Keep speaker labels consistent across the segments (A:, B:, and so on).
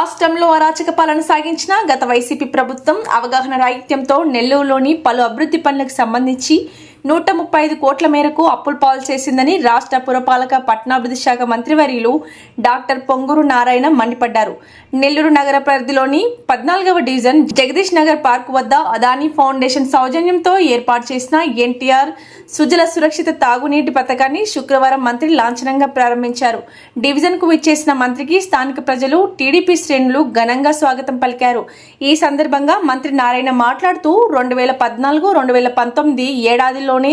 A: రాష్ట్రంలో అరాచక పాలన సాగించిన గత వైసీపీ ప్రభుత్వం అవగాహన రాహిత్యంతో నెల్లూరులోని పలు అభివృద్ధి పనులకు సంబంధించి నూట ముప్పై ఐదు కోట్ల మేరకు అప్పులు పాలు చేసిందని రాష్ట్ర పురపాలక పట్టణాభివృద్ధి శాఖ మంత్రివర్యులు డాక్టర్ పొంగూరు నారాయణ మండిపడ్డారు. నెల్లూరు నగర పరిధిలోని పద్నాలుగవ డివిజన్ జగదీష్ నగర్ పార్క్ వద్ద అదానీ ఫౌండేషన్ సౌజన్యంతో ఏర్పాటు చేసిన ఎన్టీఆర్ సుజల సురక్షిత తాగునీటి పథకాన్ని శుక్రవారం మంత్రి లాంఛనంగా ప్రారంభించారు. డివిజన్కు విచ్చేసిన మంత్రికి స్థానిక ప్రజలు టీడీపీ శ్రేణులు ఘనంగా స్వాగతం పలికారు. ఈ సందర్భంగా మంత్రి నారాయణ మాట్లాడుతూ రెండు వేల పద్నాలుగు రెండు వేల పంతొమ్మిది ఏడాదిలో ఏడాదిలోనే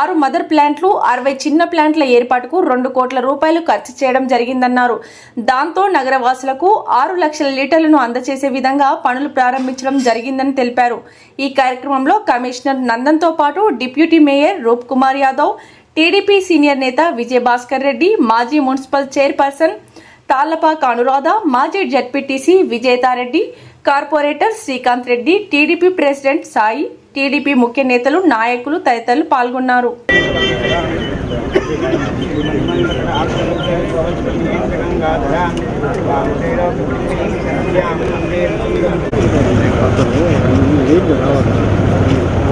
A: ఆరు మదర్ ప్లాంట్లు అరవై చిన్న ప్లాంట్ల ఏర్పాటుకు రెండు కోట్ల రూపాయలు ఖర్చు చేయడం జరిగిందన్నారు. దాంతో నగరవాసులకు ఆరు లక్షల లీటర్లను అందజేసే విధంగా పనులు ప్రారంభించడం జరిగిందని తెలిపారు. ఈ కార్యక్రమంలో కమిషనర్ నందన్తో పాటు deputy mayor Roop Kumar Yadav TDP senior నేత విజయ భాస్కర్ రెడ్డి మాజీ మున్సిపల్ చైర్పర్సన్ తాళ్ళపాక అనురాధ మాజీ ZPTC Vijethareddy corporator Srikanth Reddy TDP president Sai TDP ముఖ్య నేతలు నాయకులు తదితరులు పాల్గొన్నారు.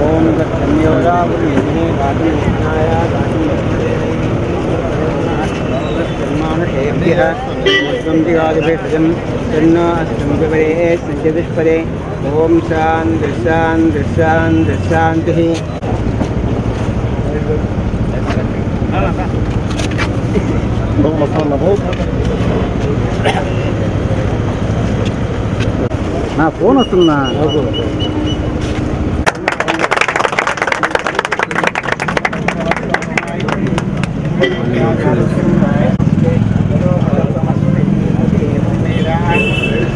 B: ఓం చతుష్పదే ఓం శాంతి శాంతి శాంతి శాంతి నా ఫోన్ వస్తుందా?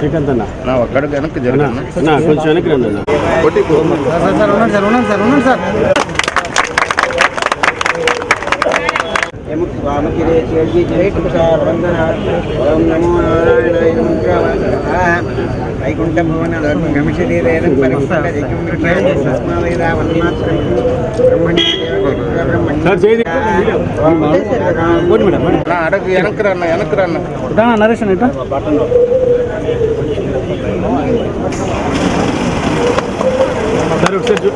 C: శ్రీకాంత్ అన్న
D: నా ఒక్కడు వెనక్కి జరగను
C: కొంచెం వెనక్కి రండి అన్న.
B: సార్ సార్ ఉండండి సార్ ఉండండి సార్ ఉండండి సార్. వామకిరే చేర్జి జయకుసార్ వందన ఓం నమో నారాయణాయ వైకుంఠ భువన గమిషదేదం పరిస్థిత తస్మావేద వన్మాత్రం బ్రహ్మణ్య
C: సార్ చేయి పోటీ మేడం మేడం.
D: నా అడగ వెనక్కి రన్న వెనక్కి రన్న
C: ఇదా నరేష్ అన్న ఇట్లా సార్ ఒకసారి చూ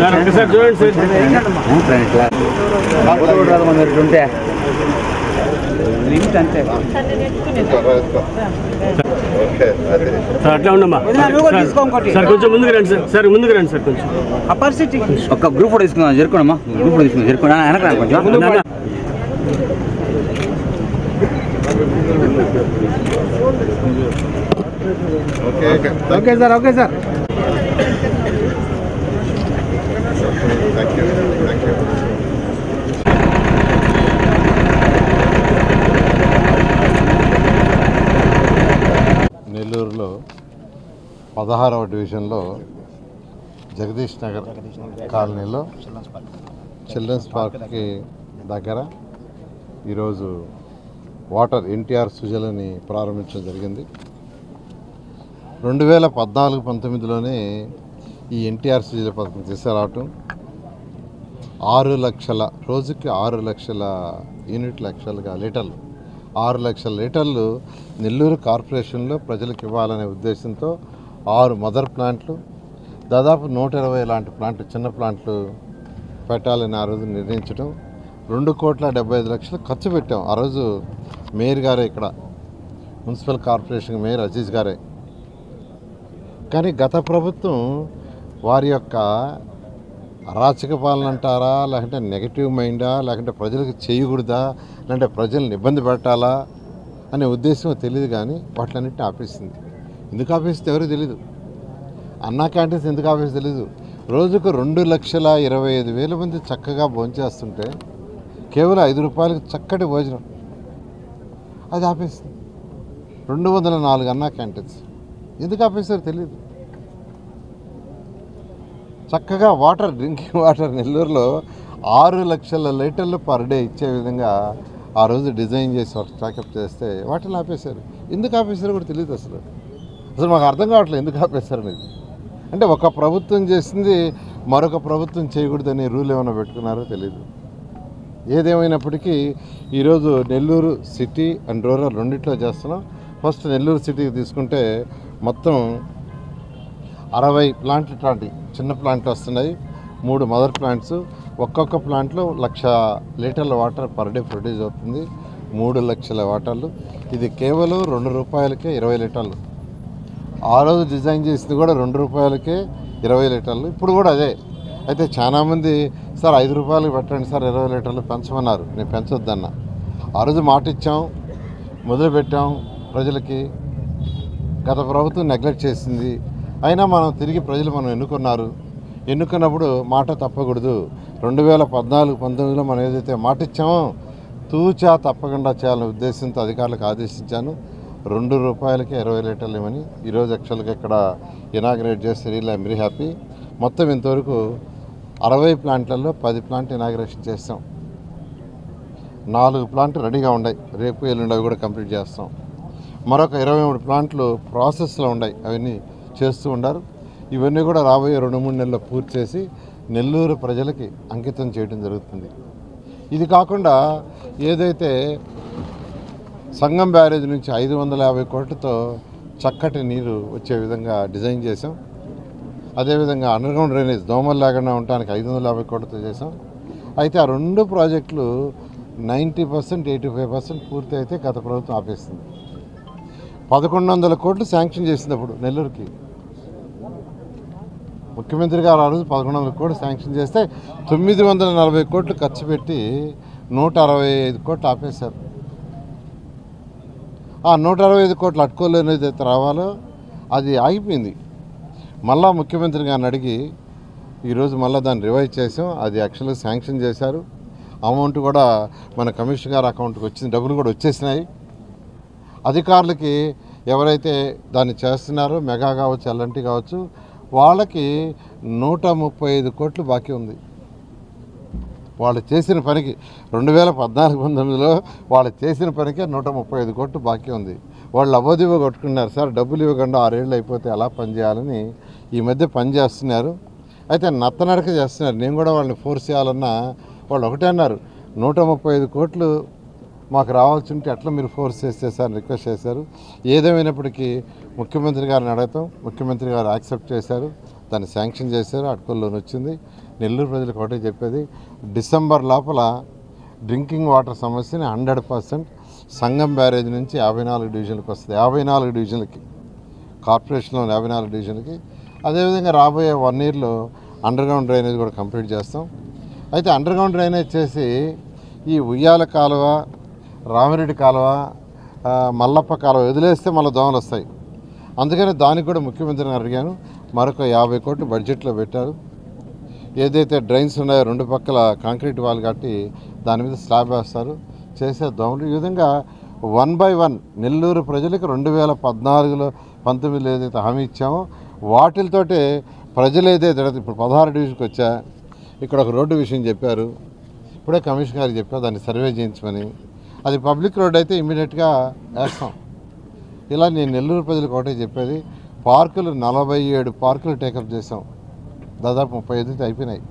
C: సార్ ఒకసారి చూడండి సార్
B: ఉంటే లిమిట్ అంతే.
C: సార్ అట్లా ఉండమ్మా.
B: కూడా
C: సార్, కొంచెం ముందుకు రండి సార్. సార్ ముందుకు రండి సార్ కొంచెం.
B: అప్పర్ సిటీ
E: ఒక గ్రూప్ ఫోటో తీసుకుందాం జరుకోండమ్మా గ్రూప్ ఫోటో తీసుకుందాం జరుకోండి వెనక రా కొంచెం.
B: Okay sir okay sir.
D: Thank you thank you నెల్లూరులో పదహారవ డివిజన్లో జగదీష్ నగర్ కాలనీలో చిల్డ్రన్స్ పార్క్కి దగ్గర ఈరోజు వాటర్ ఎన్టీఆర్ సుజలని ప్రారంభించడం జరిగింది. రెండు వేల పద్నాలుగు పంతొమ్మిదిలోనే ఈ ఎన్టీఆర్ సుజల పథకం తీసుకురావటం ఆరు లక్షల రోజుకి ఆరు లక్షల యూనిట్ లక్షలుగా లీటర్లు ఆరు లక్షల లీటర్లు నెల్లూరు కార్పొరేషన్లో ప్రజలకు ఇవ్వాలనే ఉద్దేశంతో ఆరు మదర్ ప్లాంట్లు దాదాపు నూట ఇరవై లాంటి ప్లాంట్లు చిన్న ప్లాంట్లు పెట్టాలని ఆ రోజు నిర్ణయించడం రెండు కోట్ల డెబ్బై ఐదు లక్షలు ఖర్చు పెట్టాం. ఆ రోజు మేయర్ గారే ఇక్కడ మున్సిపల్ కార్పొరేషన్ మేయర్ అజీజ్ గారే. కానీ గత ప్రభుత్వం వారి యొక్క అరాచక పాలన అంటారా లేకుంటే నెగటివ్ మైండా లేకుంటే ప్రజలకు చేయకూడదా లేదంటే ప్రజల్ని ఇబ్బంది పెట్టాలా అనే ఉద్దేశం తెలియదు కానీ వాటిలన్నింటినీ ఆపేసింది. ఎందుకు ఆపేస్తే ఎవరికి తెలియదు అన్నా క్యాంటీన్స్ ఎందుకు ఆపేసి తెలియదు రోజుకు రెండు లక్షల ఇరవై ఐదు వేల మంది చక్కగా భోంచేస్తుంటే కేవలం ఐదు రూపాయలకు చక్కటి భోజనం. అది ఆపేసింది. రెండు వందల నాలుగు అన్నా క్యాంటీన్స్. ఎందుకు ఆపేసారు తెలియదు చక్కగా వాటర్ డ్రింకింగ్ వాటర్ నెల్లూరులో ఆరు లక్షల లీటర్లు పర్ డే ఇచ్చే విధంగా ఆ రోజు డిజైన్ చేసి ప్యాకప్ చేస్తే వాటిని ఆపేశారు. ఎందుకు ఆపేశారో కూడా తెలియదు అసలు. అసలు మాకు అర్థం కావట్లేదు ఎందుకు ఆపేశారు ఇది అంటే ఒక ప్రభుత్వం చేసింది మరొక ప్రభుత్వం చేయకూడదని రూల్ ఏమైనా పెట్టుకున్నారో తెలియదు ఏదేమైనప్పటికీ ఈరోజు నెల్లూరు సిటీ అండ్ రూరల్ రెండిట్లో చేస్తున్నాం. ఫస్ట్ నెల్లూరు సిటీకి తీసుకుంటే మొత్తం అరవై ప్లాంట్ ఇట్లాంటి చిన్న ప్లాంట్లు వస్తున్నాయి. మూడు మదర్ ప్లాంట్స్. ఒక్కొక్క ప్లాంట్లో లక్ష లీటర్ల వాటర్ పర్ డే ప్రొడ్యూస్ అవుతుంది. మూడు లక్షల వాటర్లు. ఇది కేవలం రెండు రూపాయలకే ఇరవై లీటర్లు. ఆ రోజు డిజైన్ చేసింది కూడా రెండు రూపాయలకే ఇరవై లీటర్లు. ఇప్పుడు కూడా అదే. అయితే చాలామంది సార్ ఐదు రూపాయలకి పెట్టండి సార్ ఇరవై లీటర్లు పెంచమన్నారు. నేను పెంచొద్దన్న. ఆ రోజు మాట ఇచ్చాం మొదలుపెట్టాం ప్రజలకి. గత ప్రభుత్వం నెగ్లెక్ట్ చేసింది. అయినా మనం తిరిగి ప్రజలు మనం ఎన్నుకున్నారు. ఎన్నుకున్నప్పుడు మాట తప్పకూడదు. రెండు వేల పద్నాలుగు పంతొమ్మిదిలో మనం ఏదైతే మాట ఇచ్చామో తూచా తప్పకుండా చేయాలనే ఉద్దేశంతో అధికారులకు ఆదేశించాను. రెండు రూపాయలకి ఇరవై లీటర్లు ఇవ్వని ఈరోజు యాక్చువల్గా ఇక్కడ ఇనాగ్రేట్ చేసి రీల్ ఐమ్ వెరీ హ్యాపీ మొత్తం ఇంతవరకు అరవై ప్లాంట్లలో పది ప్లాంట్ ఇనాగ్రేషన్ చేస్తాం. నాలుగు ప్లాంట్లు రెడీగా ఉన్నాయి. రేపు ఎల్లుండి అవి కూడా కంప్లీట్ చేస్తాం. మరొక ఇరవై మూడు ప్లాంట్లు ప్రాసెస్లో ఉన్నాయి. అవన్నీ చేస్తూ ఉన్నారు ఇవన్నీ కూడా రాబోయే రెండు మూడు నెలల్లో పూర్తి చేసి నెల్లూరు ప్రజలకి అంకితం చేయడం జరుగుతుంది. ఇది కాకుండా ఏదైతే సంగం బ్యారేజ్ నుంచి ఐదు వందల యాభై కోట్లతో చక్కటి నీరు వచ్చే విధంగా డిజైన్ చేసాం అదేవిధంగా అండర్గ్రౌండ్ డ్రైనేజ్ దోమలు లేకుండా ఉండడానికి ఐదు వందల యాభై కోట్లతో చేసాం అయితే ఆ రెండు ప్రాజెక్టులు ninety percent eighty five percent పూర్తి అయితే గత ప్రభుత్వం ఆపేస్తుంది పదకొండు వందల కోట్లు శాంక్షన్ చేసింది అప్పుడు నెల్లూరుకి. ముఖ్యమంత్రి గారు ఆ రోజు పదకొండు వందల కోట్లు శాంక్షన్ చేస్తే తొమ్మిది వందల నలభై కోట్లు ఖర్చు పెట్టి నూట అరవై ఐదు కోట్లు ఆపేశారు. ఆ నూట అరవై ఐదు కోట్లు అట్టుకోలు అయితే రావాలో అది ఆగిపోయింది. మళ్ళా ముఖ్యమంత్రి గారిని అడిగి ఈరోజు మళ్ళీ దాన్ని రివైజ్ చేసాం అది యాక్చువల్గా శాంక్షన్ చేశారు. అమౌంట్ కూడా మన కమిషన్ గారి అకౌంట్కి వచ్చింది డబ్బులు కూడా వచ్చేసినాయి. అధికారులకి ఎవరైతే దాన్ని చేస్తున్నారో మెగా కావచ్చు ఎల్ఎన్టీ కావచ్చు వాళ్ళకి నూట ముప్పై ఐదు కోట్లు బాకీ ఉంది. వాళ్ళు చేసిన పనికి రెండు వేల పద్నాలుగు పంతొమ్మిదిలో వాళ్ళు చేసిన పనికే నూట ముప్పై ఐదు కోట్లు బాకీ ఉంది. వాళ్ళు అవ్వదివ్వ కొట్టుకున్నారు సార్ డబ్బులు ఇవ్వకుండా ఆరేళ్ళు అయిపోతే ఎలా పనిచేయాలని ఈ మధ్య పని చేస్తున్నారు. అయితే నత్తనడక చేస్తున్నారు. నేను కూడా వాళ్ళని ఫోర్స్ చేయాలన్నా వాళ్ళు ఒకటే అన్నారు. నూట ముప్పై ఐదు కోట్లు మాకు రావాల్సి ఉంటే ఎట్లా మీరు ఫోర్స్ చేస్తే సార్ రిక్వెస్ట్ చేశారు? ఏదేమైనప్పటికీ ముఖ్యమంత్రి గారిని అడగటం ముఖ్యమంత్రి గారు యాక్సెప్ట్ చేశారు. దాన్ని శాంక్షన్ చేశారు. అటుకుల్లోనొచ్చింది నెల్లూరు ప్రజలకు ఒకటే చెప్పేది డిసెంబర్ లోపల డ్రింకింగ్ వాటర్ సమస్యని హండ్రెడ్ పర్సెంట్ సంఘం బ్యారేజ్ నుంచి యాభై నాలుగు డివిజన్లకు వస్తుంది. యాభై నాలుగు డివిజన్లకి కార్పొరేషన్లో యాభై నాలుగు డివిజన్లకి. అదేవిధంగా రాబోయే వన్ ఇయర్లో అండర్గ్రౌండ్ డ్రైనేజ్ కూడా కంప్లీట్ చేస్తాం. అయితే అండర్గ్రౌండ్ డ్రైనేజ్ చేసి ఈ ఉయ్యాల కాలువ రామిరెడ్డి కాలువ మల్లప్ప కాలువ వదిలేస్తే మళ్ళీ దోమలు వస్తాయి. అందుకని దానికి కూడా ముఖ్యమంత్రిని అడిగాను మరొక యాభై కోట్లు బడ్జెట్లో పెట్టారు. ఏదైతే డ్రైన్స్ ఉన్నాయో రెండు పక్కల కాంక్రీట్ వాల్ కట్టి దాని మీద స్లాబ్ వేస్తారు. చేసే దోమలు ఈ విధంగా వన్ బై వన్ నెల్లూరు ప్రజలకు రెండు వేల పద్నాలుగులో పంతొమ్మిదిలో ఏదైతే హామీ ఇచ్చామో వాటితోటే ప్రజలు ఏదైతే ఇప్పుడు పదహారు డివిజన్కి వచ్చా ఇక్కడ ఒక రోడ్డు విషయం చెప్పారు. ఇప్పుడే కమిషన్ గారికి చెప్పారు దాన్ని సర్వే చేయించమని. అది పబ్లిక్ రోడ్ అయితే ఇమీడియట్గా వేస్తాం. ఇలా నేను నెల్లూరు ప్రజలకు ఒకటే చెప్పేది పార్కులు నలభై ఏడు పార్కులు టేకప్ చేసాం. దాదాపు ముప్పై ఐదు అయిపోయినాయి.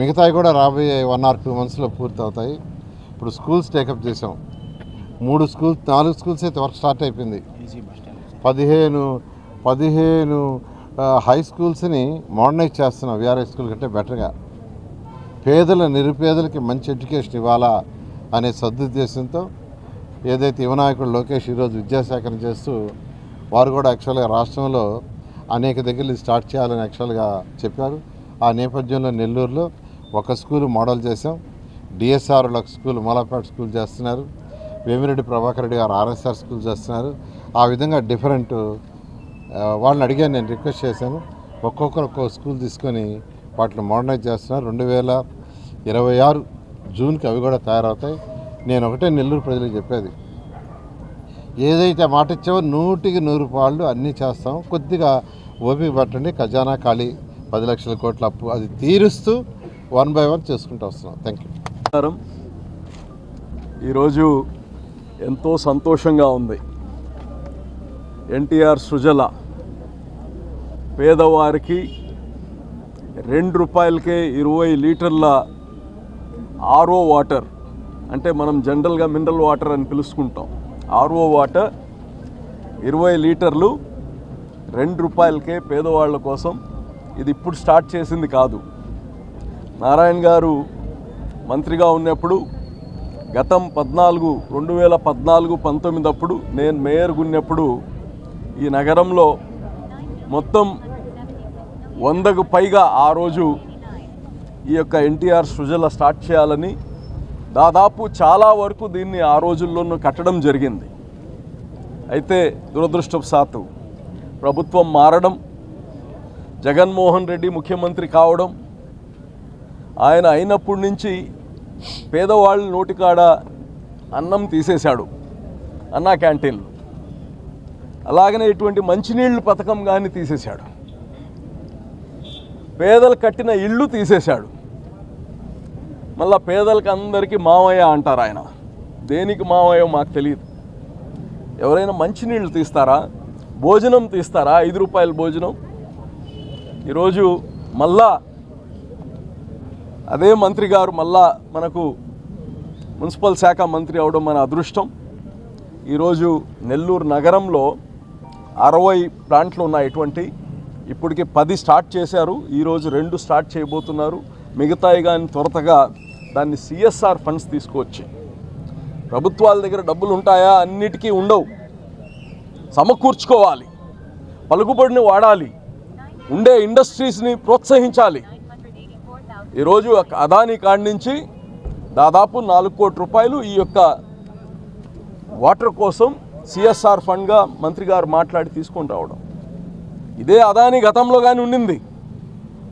D: మిగతావి కూడా రాబోయే వన్ ఆర్ టూ మంత్స్లో పూర్తి అవుతాయి. ఇప్పుడు స్కూల్స్ టేకప్ చేసాం మూడు స్కూల్స్ నాలుగు స్కూల్స్ అయితే వర్క్ స్టార్ట్ అయిపోయింది. పదిహేను పదిహేను హై స్కూల్స్ని మోడర్నైజ్ చేస్తున్నాం. విఆర్ఐ స్కూల్ కంటే బెటర్గా పేదల నిరుపేదలకి మంచి ఎడ్యుకేషన్ ఇవ్వాలా అనే సదుద్దేశంతో ఏదైతే యువనాయకుడు లోకేష్ ఈరోజు విద్యాసేకరణ చేస్తూ వారు కూడా యాక్చువల్గా రాష్ట్రంలో అనేక దగ్గర స్టార్ట్ చేయాలని యాక్చువల్గా చెప్పారు. ఆ నేపథ్యంలో నెల్లూరులో ఒక స్కూల్ మోడల్ చేసాం డిఎస్ఆర్ ఒక స్కూల్ మూలాపేట స్కూల్ చేస్తున్నారు. వేమిరెడ్డి ప్రభాకర్ రెడ్డి గారు ఆర్ఎస్ఆర్ స్కూల్ చేస్తున్నారు. ఆ విధంగా డిఫరెంట్ వాళ్ళని అడిగాను నేను రిక్వెస్ట్ చేశాను. ఒక్కొక్కరు ఒక్కొక్క స్కూల్ తీసుకొని వాటిని మోడర్నైజ్ చేస్తున్నారు. రెండు వేల ఇరవై ఆరు జూన్కి అవి కూడా తయారవుతాయి. నేను ఒకటే నెల్లూరు ప్రజలకు చెప్పేది. ఏదైతే మాట ఇచ్చావో నూటికి నూరు పాళ్ళు అన్నీ చేస్తాం. కొద్దిగా ఓపిక పట్టండి. ఖజానా ఖాళీ పది లక్షల కోట్ల అప్పు అది తీరుస్తూ వన్ బై వన్ చేసుకుంటూ వస్తున్నాం. Thank
F: you. ఈరోజు ఎంతో సంతోషంగా ఉంది. ఎన్టీఆర్ సృజల పేదవారికి రెండు రూపాయలకే ఇరవై లీటర్ల ఆర్ఓ వాటర్ అంటే మనం జనరల్గా మినరల్ వాటర్ అని పిలుచుకుంటాం. ఆర్ఓ వాటర్ ఇరవై లీటర్లు రెండు రూపాయలకే పేదవాళ్ళ కోసం ఇది ఇప్పుడు స్టార్ట్ చేసింది కాదు. నారాయణ గారు మంత్రిగా ఉన్నప్పుడు గతం పద్నాలుగు రెండు వేల పద్నాలుగు పంతొమ్మిది అప్పుడు నేను మేయర్గా ఉన్నప్పుడు ఈ నగరంలో మొత్తం వందకు పైగా ఆ రోజు ఈ యొక్క ఎన్టీఆర్ సృజల స్టార్ట్ చేయాలని దాదాపు చాలా వరకు దీన్ని ఆ రోజుల్లోనూ కట్టడం జరిగింది. అయితే దురదృష్టవశాత్తు ప్రభుత్వం మారడం జగన్మోహన్ రెడ్డి ముఖ్యమంత్రి కావడం ఆయన అయినప్పటి నుంచి పేదవాళ్ళ నోటికాడ అన్నం తీసేశాడు అన్నా క్యాంటీన్లు. అలాగనే ఇటువంటి మంచినీళ్ళు పథకం కానీ తీసేశాడు. పేదలు కట్టిన ఇళ్ళు తీసేశాడు. మళ్ళీ పేదలకు అందరికీ మావయ్య అంటారు ఆయన. దేనికి మావయ్య మాకు తెలియదు. ఎవరైనా మంచినీళ్ళు తీస్తారా? భోజనం తీస్తారా? ఐదు రూపాయల భోజనం? ఈరోజు మళ్ళా అదే మంత్రి గారు మళ్ళా మనకు మున్సిపల్ శాఖ మంత్రి అవడం మన అదృష్టం. ఈరోజు నెల్లూరు నగరంలో అరవై ప్లాంట్లు ఉన్నాయి ఇటువంటి. ఇప్పటికే పది స్టార్ట్ చేశారు. ఈరోజు రెండు స్టార్ట్ చేయబోతున్నారు. మిగతాయి కానీ త్వరతగా దాన్ని సిఎస్ఆర్ ఫండ్స్ తీసుకువచ్చి. ప్రభుత్వాల దగ్గర డబ్బులు ఉంటాయా అన్నిటికీ ఉండవు. సమకూర్చుకోవాలి. పలుకుబడిని వాడాలి. ఉండే ఇండస్ట్రీస్ని ప్రోత్సహించాలి. ఈరోజు ఒక అదానీ కాడి నుంచి దాదాపు నాలుగు కోట్ల రూపాయలు ఈ యొక్క వాటర్ కోసం సిఎస్ఆర్ ఫండ్గా మంత్రి గారు మాట్లాడి తీసుకొని రావడం. ఇదే అదాని గతంలో కానీ ఉండింది.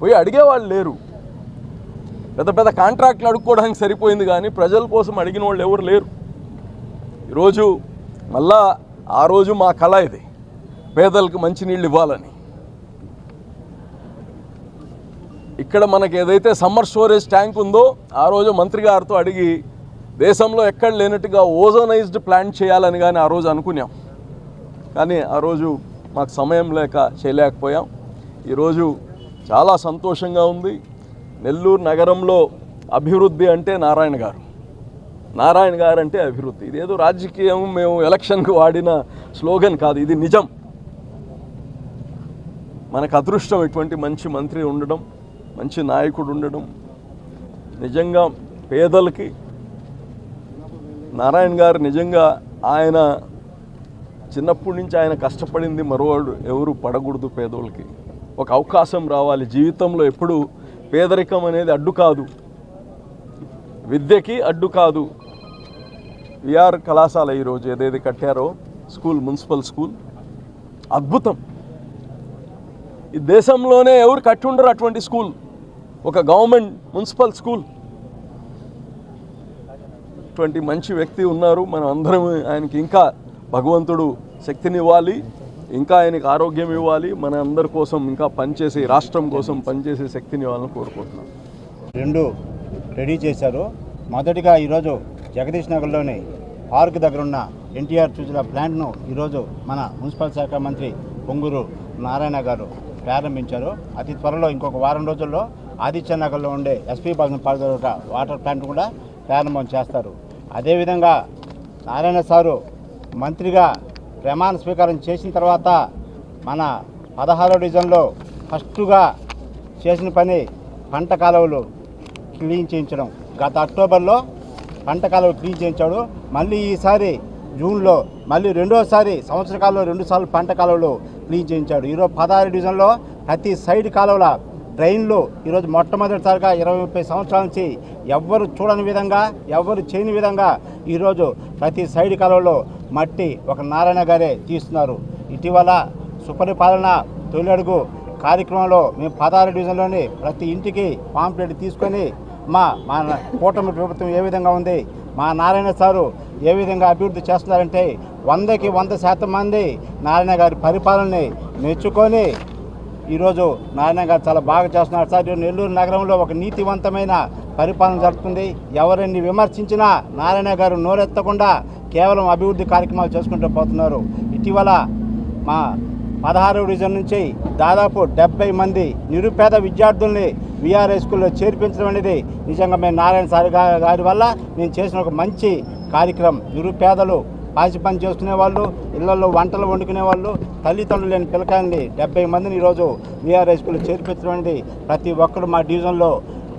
F: పోయి అడిగేవాళ్ళు లేరు. పెద్ద పెద్ద కాంట్రాక్ట్లు అడుక్కోవడానికి సరిపోయింది కానీ ప్రజల కోసం అడిగిన వాళ్ళు ఎవరు లేరు. ఈరోజు మళ్ళా ఆ రోజు మా కళ ఇది. పేదలకు మంచినీళ్ళు ఇవ్వాలని. ఇక్కడ మనకి ఏదైతే సమ్మర్ స్టోరేజ్ ట్యాంక్ ఉందో ఆ రోజు మంత్రి గారితో అడిగి దేశంలో ఎక్కడ లేనట్టుగా ఓజోనైజ్డ్ ప్లాంట్ చేయాలని కానీ ఆ రోజు అనుకున్నాం. కానీ ఆ రోజు మాకు సమయం లేక చేయలేకపోయాం. ఈరోజు చాలా సంతోషంగా ఉంది. నెల్లూరు నగరంలో అభివృద్ధి అంటే నారాయణ గారు. నారాయణ గారు అంటే అభివృద్ధి. ఇదేదో రాజకీయం మేము ఎలక్షన్కు వాడిన స్లోగన్ కాదు ఇది నిజం. మనకు అదృష్టం ఇటువంటి మంచి మంత్రి ఉండడం మంచి నాయకుడు ఉండడం. నిజంగా పేదలకి నారాయణ గారు నిజంగా ఆయన చిన్నప్పటి నుంచి ఆయన కష్టపడింది మరోవాడు ఎవరు పడకూడదు పేదోళ్ళకి. ఒక అవకాశం రావాలి. జీవితంలో ఎప్పుడు పేదరికం అనేది అడ్డు కాదు. విద్యకి అడ్డు కాదు. విఆర్ కళాశాల ఈరోజు ఏదైతే కట్టారో స్కూల్ మున్సిపల్ స్కూల్ అద్భుతం. ఈ దేశంలోనే ఎవరు కట్టి ఉండరు అటువంటి స్కూల్? ఒక గవర్నమెంట్ మున్సిపల్ స్కూల్. అటువంటి మంచి వ్యక్తి ఉన్నారు. మనం అందరం ఆయనకి ఇంకా భగవంతుడు శక్తినివ్వాలి. ఇంకా ఆయనకి ఆరోగ్యం ఇవ్వాలి. మన అందరి కోసం ఇంకా పనిచేసి రాష్ట్రం కోసం పనిచేసే శక్తిని ఇవ్వాలని కోరుకుంటున్నాం.
G: రెండు రెడీ చేశారు. మొదటిగా ఈరోజు జగదీష్ నగర్లోని పార్క్ దగ్గర ఉన్న ఎన్టీఆర్ చూసిన ప్లాంట్ను ఈరోజు మన మున్సిపల్ శాఖ మంత్రి పొంగూరు నారాయణ గారు ప్రారంభించారు. అతి త్వరలో ఇంకొక వారం రోజుల్లో ఆదిత్యనగర్లో ఉండే ఎస్పీ పార్క్ ఒక వాటర్ ప్లాంట్ కూడా ప్రారంభం చేస్తారు. అదేవిధంగా నారాయణ సారు మంత్రిగా ప్రమాణ స్వీకారం చేసిన తర్వాత మన పదహారో డివిజన్లో ఫస్ట్గా చేసిన పని పంట కాలువలు క్లీన్ చేయించడం. గత అక్టోబర్లో పంట కాలువలు క్లీన్ చేయించాడు. మళ్ళీ ఈసారి జూన్లో మళ్ళీ రెండోసారి సంవత్సర కాలంలో రెండు సార్లు పంట కాలువలు క్లీన్ చేయించాడు. ఈరోజు పదహారు డివిజన్లో ప్రతి సైడ్ కాలువల డ్రైన్లు ఈరోజు మొట్టమొదటిసారిగా ఇరవై ముప్పై సంవత్సరాల నుంచి ఎవ్వరు చూడని విధంగా ఎవ్వరు చేయని విధంగా ఈరోజు ప్రతి సైడ్ కాలువలో మట్టి ఒక నారాయణ గారే తీస్తున్నారు. ఇటీవల సుపరిపాలన తొలి అడుగు కార్యక్రమంలో మేము పదహారు డివిజన్లోని ప్రతి ఇంటికి పాంప్లెట్ తీసుకొని మా మా కూటమి ప్రభుత్వం ఏ విధంగా ఉంది మా నారాయణ సారు ఏ విధంగా అభివృద్ధి చేస్తున్నారంటే వందకి వంద శాతం మంది నారాయణ గారి పరిపాలనని మెచ్చుకొని ఈరోజు నారాయణ గారు చాలా బాగా చేస్తున్నారు. సార్ నెల్లూరు నగరంలో ఒక నీతివంతమైన పరిపాలన జరుగుతుంది. ఎవరిని విమర్శించినా నారాయణ గారు నోరెత్తకుండా కేవలం అభివృద్ధి కార్యక్రమాలు చేసుకుంటూ పోతున్నారు. ఇటీవల మా పదహారు డివిజన్ నుంచి దాదాపు డెబ్బై మంది నిరుపేద విద్యార్థుల్ని విఆర్ఐ స్కూల్లో చేర్పించడం అనేది నిజంగా మేము నారాయణ సార్ గారి వల్ల నేను చేసిన ఒక మంచి కార్యక్రమం. నిరుపేదలు పాసి పని చేసుకునే వాళ్ళు ఇళ్ళలో వంటలు వండుకునే వాళ్ళు తల్లిదండ్రులు లేని పిల్లకాయల్ని డెబ్బై మందిని ఈరోజు విఆర్ఐ స్కూల్లో చేర్పించడం ప్రతి ఒక్కరు మా డివిజన్లో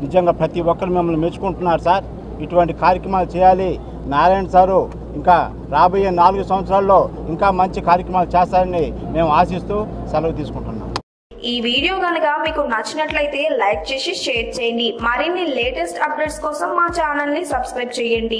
G: నిజంగా ప్రతి ఒక్కరు మిమ్మల్ని మెచ్చుకుంటున్నారు సార్. ఇటువంటి కార్యక్రమాలు చేయాలి. నారాయణ సారు ఇంకా రాబోయే నాలుగు సంవత్సరాల్లో ఇంకా మంచి కార్యక్రమాలు చేస్తారని మేము ఆశిస్తూ సెలవు తీసుకుంటున్నాం.
H: ఈ వీడియో కనుక మీకు నచ్చినట్లయితే లైక్ చేసి షేర్ చేయండి. మరిన్ని లేటెస్ట్ అప్డేట్స్ కోసం మా ఛానల్ని సబ్స్క్రైబ్ చేయండి.